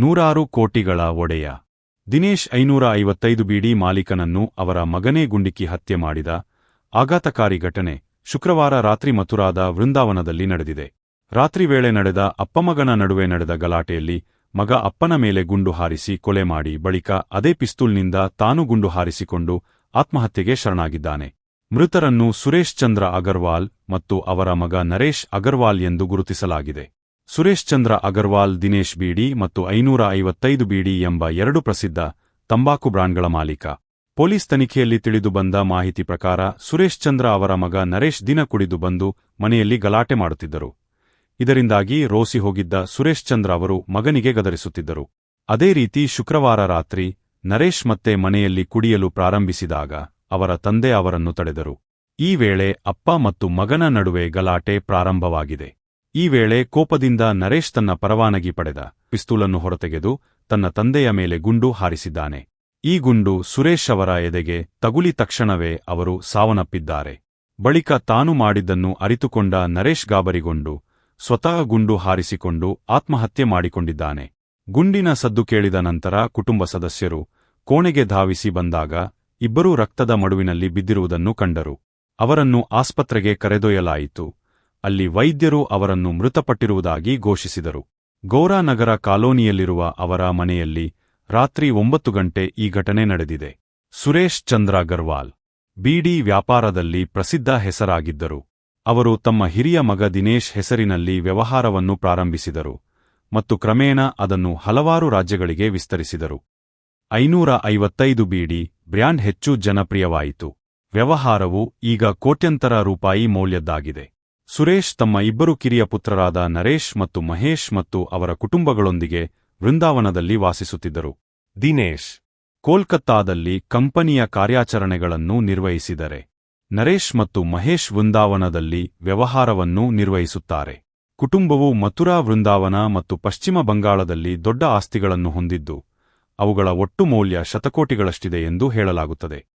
ನೂರಾರು ಕೋಟಿಗಳ ಒಡೆಯ. ದಿನೇಶ್ ಐನೂರ ಐವತ್ತೈದು ಬಿಡಿ ಮಾಲೀಕನನ್ನು ಅವರ ಮಗನೇ ಗುಂಡಿಕ್ಕಿ ಹತ್ಯೆ ಮಾಡಿದ ಆಘಾತಕಾರಿ ಘಟನೆ ಶುಕ್ರವಾರ ರಾತ್ರಿ ಮಥುರಾದ ವೃಂದಾವನದಲ್ಲಿ ನಡೆದಿದೆ. ರಾತ್ರಿ ವೇಳೆ ನಡೆದ ಅಪ್ಪಮಗನ ನಡುವೆ ನಡೆದ ಗಲಾಟೆಯಲ್ಲಿ ಮಗ ಅಪ್ಪನ ಮೇಲೆ ಗುಂಡು ಹಾರಿಸಿ ಕೊಲೆ ಮಾಡಿ ಬಳಿಕ ಅದೇ ಪಿಸ್ತೂಲ್ನಿಂದ ತಾನು ಗುಂಡು ಹಾರಿಸಿಕೊಂಡು ಆತ್ಮಹತ್ಯೆಗೆ ಶರಣಾಗಿದ್ದಾನೆ. ಮೃತರನ್ನು ಸುರೇಶ್ ಚಂದ್ರ ಅಗರ್ವಾಲ್ ಮತ್ತು ಅವರ ಮಗ ನರೇಶ್ ಅಗರ್ವಾಲ್ ಎಂದು ಗುರುತಿಸಲಾಗಿದೆ. ಸುರೇಶ್ ಚಂದ್ರ ಅಗರ್ವಾಲ್, ದಿನೇಶ್ ಬೀಡಿ ಮತ್ತು ಐನೂರ ಐವತ್ತೈದು ಬೀಡಿ ಎಂಬ ಎರಡು ಪ್ರಸಿದ್ಧ ತಂಬಾಕು ಬ್ರಾಂಡ್ಗಳ ಮಾಲೀಕ. ಪೊಲೀಸ್ ತನಿಖೆಯಲ್ಲಿ ತಿಳಿದು ಬಂದ ಮಾಹಿತಿ ಪ್ರಕಾರ ಸುರೇಶ್ ಚಂದ್ರ ಅವರ ಮಗ ನರೇಶ್ ದಿನ ಕುಡಿದು ಬಂದು ಮನೆಯಲ್ಲಿ ಗಲಾಟೆ ಮಾಡುತ್ತಿದ್ದರು. ಇದರಿಂದಾಗಿ ರೋಸಿ ಹೋಗಿದ್ದ ಸುರೇಶ್ ಚಂದ್ರ ಅವರು ಮಗನಿಗೆ ಗದರಿಸುತ್ತಿದ್ದರು. ಅದೇ ರೀತಿ ಶುಕ್ರವಾರ ರಾತ್ರಿ ನರೇಶ್ ಮತ್ತೆ ಮನೆಯಲ್ಲಿ ಕುಡಿಯಲು ಪ್ರಾರಂಭಿಸಿದಾಗ ಅವರ ತಂದೆ ಅವರನ್ನು ತಡೆದರು. ಈ ವೇಳೆ ಅಪ್ಪ ಮತ್ತು ಮಗನ ನಡುವೆ ಗಲಾಟೆ ಪ್ರಾರಂಭವಾಗಿದೆ. ಈ ವೇಳೆ ಕೋಪದಿಂದ ನರೇಶ್ ತನ್ನ ಪರವಾನಗಿ ಪಡೆದ. ಪಿಸ್ತೂಲನ್ನು ಹೊರತೆಗೆದು ತನ್ನ ತಂದೆಯ ಮೇಲೆ ಗುಂಡು ಹಾರಿಸಿದ್ದಾನೆ. ಈ ಗುಂಡು ಸುರೇಶ್ ಅವರ ಎದೆಗೆ ತಗುಲಿ ತಕ್ಷಣವೇ ಅವರು ಸಾವನ್ನಪ್ಪಿದ್ದಾರೆ. ಬಳಿಕ ತಾನು ಮಾಡಿದ್ದನ್ನು ಅರಿತುಕೊಂಡ ನರೇಶ್ ಗಾಬರಿಗೊಂಡು ಸ್ವತಃ ಗುಂಡು ಹಾರಿಸಿಕೊಂಡು ಆತ್ಮಹತ್ಯೆ ಮಾಡಿಕೊಂಡಿದ್ದಾನೆ. ಗುಂಡಿನ ಸದ್ದು ಕೇಳಿದ ನಂತರ ಕುಟುಂಬ ಸದಸ್ಯರು ಕೋಣೆಗೆ ಧಾವಿಸಿ ಬಂದಾಗ ಇಬ್ಬರೂ ರಕ್ತದ ಮಡುವಿನಲ್ಲಿ ಬಿದ್ದಿರುವುದನ್ನು ಕಂಡರು. ಅವರನ್ನು ಆಸ್ಪತ್ರೆಗೆ ಕರೆದೊಯ್ಯಲಾಯಿತು. ಅಲ್ಲಿ ವೈದ್ಯರು ಅವರನ್ನು ಮೃತಪಟ್ಟಿರುವುದಾಗಿ ಘೋಷಿಸಿದರು. ಗೌರಾನಗರ ಕಾಲೋನಿಯಲ್ಲಿರುವ ಅವರ ಮನೆಯಲ್ಲಿ ರಾತ್ರಿ ಒಂಬತ್ತು ಗಂಟೆ ಈ ಘಟನೆ ನಡೆದಿದೆ. ಸುರೇಶ್ ಚಂದ್ರ ಗರ್ವಾಲ್ ಬೀಡಿ ವ್ಯಾಪಾರದಲ್ಲಿ ಪ್ರಸಿದ್ಧ ಹೆಸರಾಗಿದ್ದರು. ಅವರು ತಮ್ಮ ಹಿರಿಯ ಮಗ ದಿನೇಶ್ ಹೆಸರಿನಲ್ಲಿ ವ್ಯವಹಾರವನ್ನು ಪ್ರಾರಂಭಿಸಿದರು ಮತ್ತು ಕ್ರಮೇಣ ಅದನ್ನು ಹಲವಾರು ರಾಜ್ಯಗಳಿಗೆ ವಿಸ್ತರಿಸಿದರು. ಐನೂರ ಐವತ್ತೈದು ಬೀಡಿ ಬ್ರ್ಯಾಂಡ್ ಹೆಚ್ಚು ಜನಪ್ರಿಯವಾಯಿತು. ವ್ಯವಹಾರವು ಈಗ ಕೋಟ್ಯಂತರ ರೂಪಾಯಿ ಮೌಲ್ಯದ್ದಾಗಿದೆ. ಸುರೇಶ್ ತಮ್ಮ ಇಬ್ಬರು ಕಿರಿಯ ಪುತ್ರರಾದ ನರೇಶ್ ಮತ್ತು ಮಹೇಶ್ ಮತ್ತು ಅವರ ಕುಟುಂಬಗಳೊಂದಿಗೆ ವೃಂದಾವನದಲ್ಲಿ ವಾಸಿಸುತ್ತಿದ್ದರು. ದಿನೇಶ್ ಕೋಲ್ಕತ್ತಾದಲ್ಲಿ ಕಂಪನಿಯ ಕಾರ್ಯಾಚರಣೆಗಳನ್ನು ನಿರ್ವಹಿಸಿದರೆ. ನರೇಶ್ ಮತ್ತು ಮಹೇಶ್ ವೃಂದಾವನದಲ್ಲಿ ವ್ಯವಹಾರವನ್ನು ನಿರ್ವಹಿಸುತ್ತಾರೆ. ಕುಟುಂಬವು ಮಥುರಾ, ವೃಂದಾವನ ಮತ್ತು ಪಶ್ಚಿಮ ಬಂಗಾಳದಲ್ಲಿ ದೊಡ್ಡ ಆಸ್ತಿಗಳನ್ನು ಹೊಂದಿದ್ದು, ಅವುಗಳ ಒಟ್ಟು ಮೌಲ್ಯ ಶತಕೋಟಿಗಳಷ್ಟಿದೆ ಎಂದು ಹೇಳಲಾಗುತ್ತದೆ.